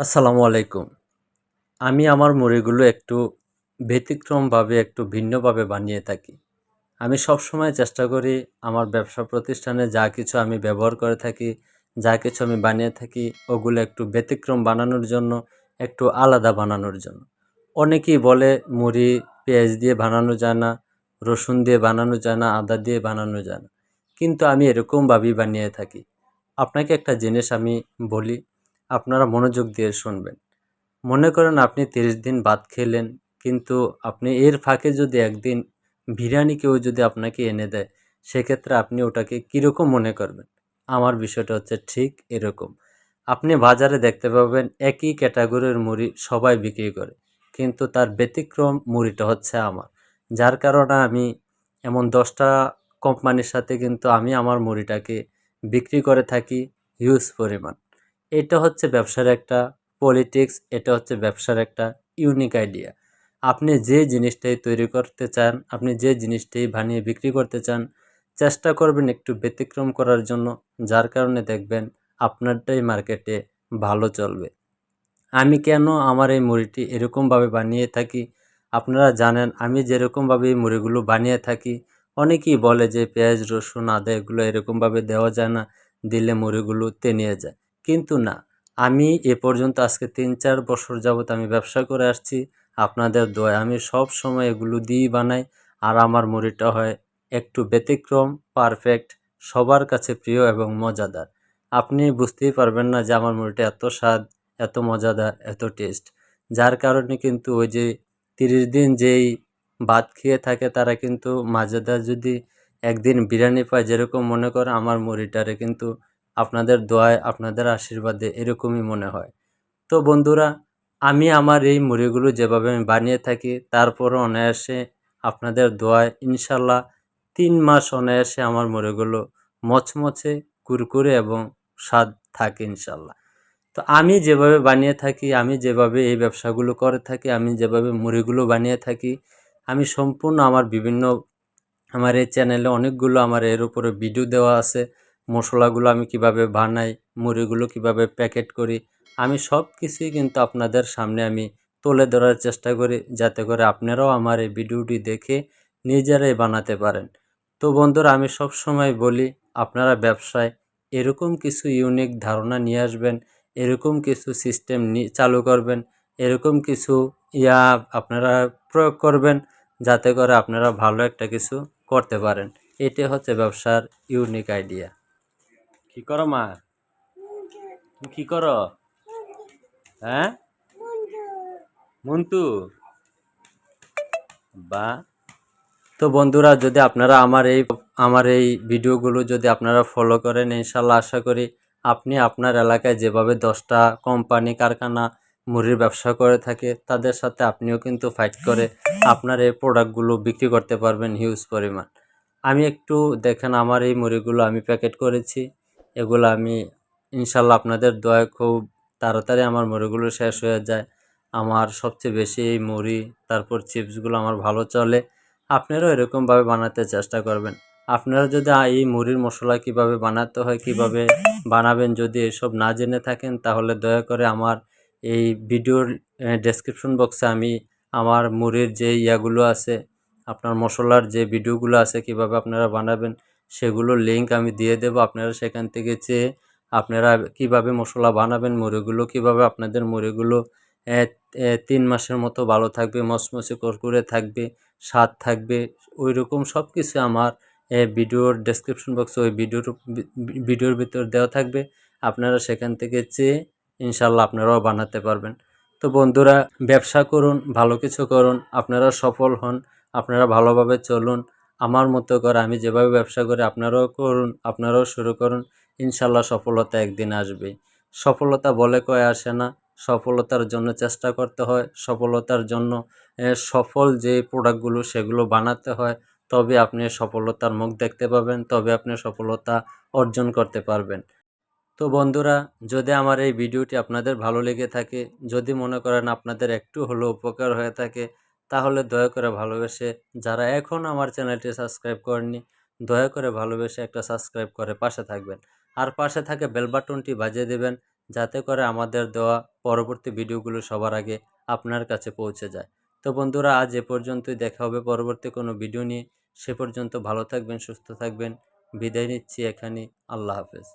আসসালামু আলাইকুম। আমি আমার মুড়িগুলো একটু ব্যতিক্রমভাবে, একটু ভিন্নভাবে বানিয়ে থাকি। আমি সবসময় চেষ্টা করি আমার ব্যবসা প্রতিষ্ঠানে যা কিছু আমি ব্যবহার করে থাকি, যা কিছু আমি বানিয়ে থাকি, ওগুলো একটু ব্যতিক্রম বানানোর জন্য, একটু আলাদা বানানোর জন্য। অনেকেই বলে মুড়ি পেঁয়াজ দিয়ে বানানো যায় না, রসুন দিয়ে বানানো যায় না, আদা দিয়ে বানানো যায় না। কিন্তু আমি এরকমভাবেই বানিয়ে থাকি। আপনাকে একটা জিনিস আমি বলি আপনারা মনোযোগ দিয়ে শুনবেন। মনে করেন আপনি তিরিশ দিন ভাত খেলেন, কিন্তু আপনি এর ফাঁকে যদি একদিন বিরিয়ানি কেউ যদি আপনাকে এনে দেয়, সেক্ষেত্রে আপনি ওটাকে কীরকম মনে করবেন? আমার বিষয়টা হচ্ছে ঠিক এরকম। আপনি বাজারে দেখতে পাবেন একই ক্যাটাগরির মুড়ি সবাই বিক্রি করে, কিন্তু তার ব্যতিক্রম মুড়িটা হচ্ছে আমার। যার কারণে আমি এমন দশটা কোম্পানির সাথে কিন্তু আমি আমার মুড়িটাকে বিক্রি করে থাকি হিউজ পরিমাণ। এটা হচ্ছে ব্যবসার একটা পলিটিক্স এটা হচ্ছে ব্যবসার একটা ইউনিক আইডিয়া আপনি যে জিনিসটাই তৈরি করতে চান, আপনি যে জিনিসটাই বানিয়ে বিক্রি করতে চান, চেষ্টা করবেন একটু ব্যতিক্রম করার জন্য, যার কারণে দেখবেন আপনারটাই মার্কেটে ভালো চলবে। আমি কেন আমার এই মুড়িটি এরকমভাবে বানিয়ে থাকি? আপনারা জানেন, আমি যেরকমভাবে এই মুড়িগুলো বানিয়ে থাকি, অনেকেই বলে যে পেঁয়াজ, রসুন, আদা এগুলো এরকমভাবে দেওয়া যায় না, দিলে মুড়িগুলো তেনিয়ে যায়। কিন্তু না, আমি এ পর্যন্ত আজকে তিন চার বছর যাবত আমি ব্যবসা করে আসছি। আপনাদের দোয়া আমি সব সময় এগুলো দিয়েই বানাই। আর আমার মুড়িটা হয় একটু ব্যতিক্রম পারফেক্ট সবার কাছে প্রিয় এবং মজাদার। আপনি বুঝতেই পারবেন না যে আমার মুড়িটা এত স্বাদ, এত মজাদার, এত টেস্ট যার কারণে কিন্তু ওই যে তিরিশ দিন যেই ভাত খেয়ে থাকে তারা কিন্তু মাঝেদার যদি একদিন বিরিয়ানি পায় যেরকম মনে করে আমার মুড়িটারে কিন্তু আপনাদের দোয়ায়, আপনাদের আশীর্বাদে এরকমই মনে হয়। তো বন্ধুরা, আমি আমার এই মুড়িগুলো যেভাবে আমি বানিয়ে থাকি, তারপরও অনায়াসে আপনাদের দোয়ায় ইনশাল্লাহ তিন মাস অনায়াসে আমার মুড়িগুলো মচমচে, কুরকুরে এবং স্বাদ থাকে ইনশাল্লাহ। তো আমি যেভাবে বানিয়ে থাকি, আমি যেভাবে এই ব্যবসাগুলো করে থাকি, আমি যেভাবে মুড়িগুলো বানিয়ে থাকি, আমি সম্পূর্ণ আমার বিভিন্ন, আমার এই চ্যানেলে অনেকগুলো আমার এর উপরে ভিডিও দেওয়া আছে। মশলাগুলো আমি কীভাবে বানাই, মুড়িগুলো কীভাবে প্যাকেট করি, আমি সব কিছুই কিন্তু আপনাদের সামনে আমি তুলে ধরার চেষ্টা করি যাতে করে আপনারাও আমার এই ভিডিওটি দেখে নিজেরাই বানাতে পারেন। তো বন্ধুরা, আমি সব সময় বলি, আপনারা ব্যবসায় এরকম কিছু ইউনিক ধারণা নিয়ে আসবেন, এরকম কিছু সিস্টেম চালু করবেন, এরকম কিছু ইয়া আপনারা প্রয়োগ করবেন যাতে করে আপনারা ভালো একটা কিছু করতে পারেন। এটি হচ্ছে ব্যবসার ইউনিক আইডিয়া কি করো মা? তুমি কি করো? হ্যাঁ? মন্তু বা। তো বন্ধুরা, যদি আপনারা আমার এই আমার এই ভিডিওগুলো যদি আপনারা ফলো করেন, ইনশাল্লাহ আশা করি আপনি আপনার এলাকায় যেভাবে দশটা কোম্পানি কারখানা মুড়ির ব্যবসা করে থাকে, তাদের সাথে আপনিও কিন্তু ফাইট করে আপনার এই প্রোডাক্টগুলো বিক্রি করতে পারবেন হিউজ পরিমাণ। আমি একটু দেখেন, আমার এই মুড়িগুলো আমি প্যাকেট করেছি। এগুলো আমি ইনশাল্লাহ আপনাদের দয়া খুব তাড়াতাড়ি আমার মুড়িগুলো শেষ হয়ে যায়। আমার সবচেয়ে বেশি এই মুড়ি, তারপর চিপসগুলো আমার ভালো চলে। আপনারাও এরকমভাবে বানাতে চেষ্টা করবেন। আপনারা যদি এই মুড়ির মশলা কীভাবে বানাতে হয়, কীভাবে বানাবেন যদি এসব না জেনে থাকেন, তাহলে দয়া করে আমার এই ভিডিওর ডেসক্রিপশন বক্সে আমি আমার মুড়ির যে ইয়াগুলো আছে, আপনার মশলার যে ভিডিওগুলো আছে, কীভাবে আপনারা বানাবেন সেগুলোর লিঙ্ক আমি দিয়ে দেব। আপনারা সেখান থেকে চেয়ে আপনারা কীভাবে মশলা বানাবেন, মুড়িগুলো কীভাবে আপনাদের মুড়িগুলো তিন মাসের মতো ভালো থাকবে মচমচে করকুরে থাকবে, স্বাদ থাকবে ওই রকম সব কিছু আমার ভিডিওর ডেসক্রিপশন বক্সে ওই ভিডিওর ভিডিওর ভিতর দেওয়া থাকবে। আপনারা সেখান থেকে চেয়ে ইনশাল্লাহ আপনারাও বানাতে পারবেন। তো বন্ধুরা, ব্যবসা করুন, ভালো কিছু করুন, আপনারা সফল হন, আপনারা ভালোভাবে চলুন। আমার মতো করে আমি যেভাবে ব্যবসা করি, আপনারাও করুন, আপনারাও শুরু করুন। ইনশাল্লাহ সফলতা একদিন আসবেই সফলতা বলে কয়ে আসে না। সফলতার জন্য চেষ্টা করতে হয়। সফলতার জন্য সফল যে প্রোডাক্টগুলো সেগুলো বানাতে হয়। তবে আপনি সফলতার মুখ দেখতে পাবেন, তবে আপনি সফলতা অর্জন করতে পারবেন। তো বন্ধুরা, যদি আমার এই ভিডিওটি আপনাদের ভালো লেগে থাকে, যদি মনে করেন আপনাদের একটু হলেও উপকার হয়ে থাকে তাহলে দয়া করে ভালোবেসে যারা এখন আমার চ্যানেলটি সাবস্ক্রাইব করেননি, দয়া করে ভালোবেসে একটা সাবস্ক্রাইব করে পাশে থাকবেন। আর পাশে থাকে বেল বাটনটি বাজিয়ে দেবেন, যাতে করে আমাদের দেওয়া পরবর্তী ভিডিওগুলো সবার আগে আপনার কাছে পৌঁছে যায়। তো বন্ধুরা, আজ এ পর্যন্তই, দেখা হবে পরবর্তী কোনো ভিডিও নিয়ে। সে পর্যন্ত ভালো থাকবেন, সুস্থ থাকবেন। বিদায় নিচ্ছি এখানে আল্লাহ হাফেজ।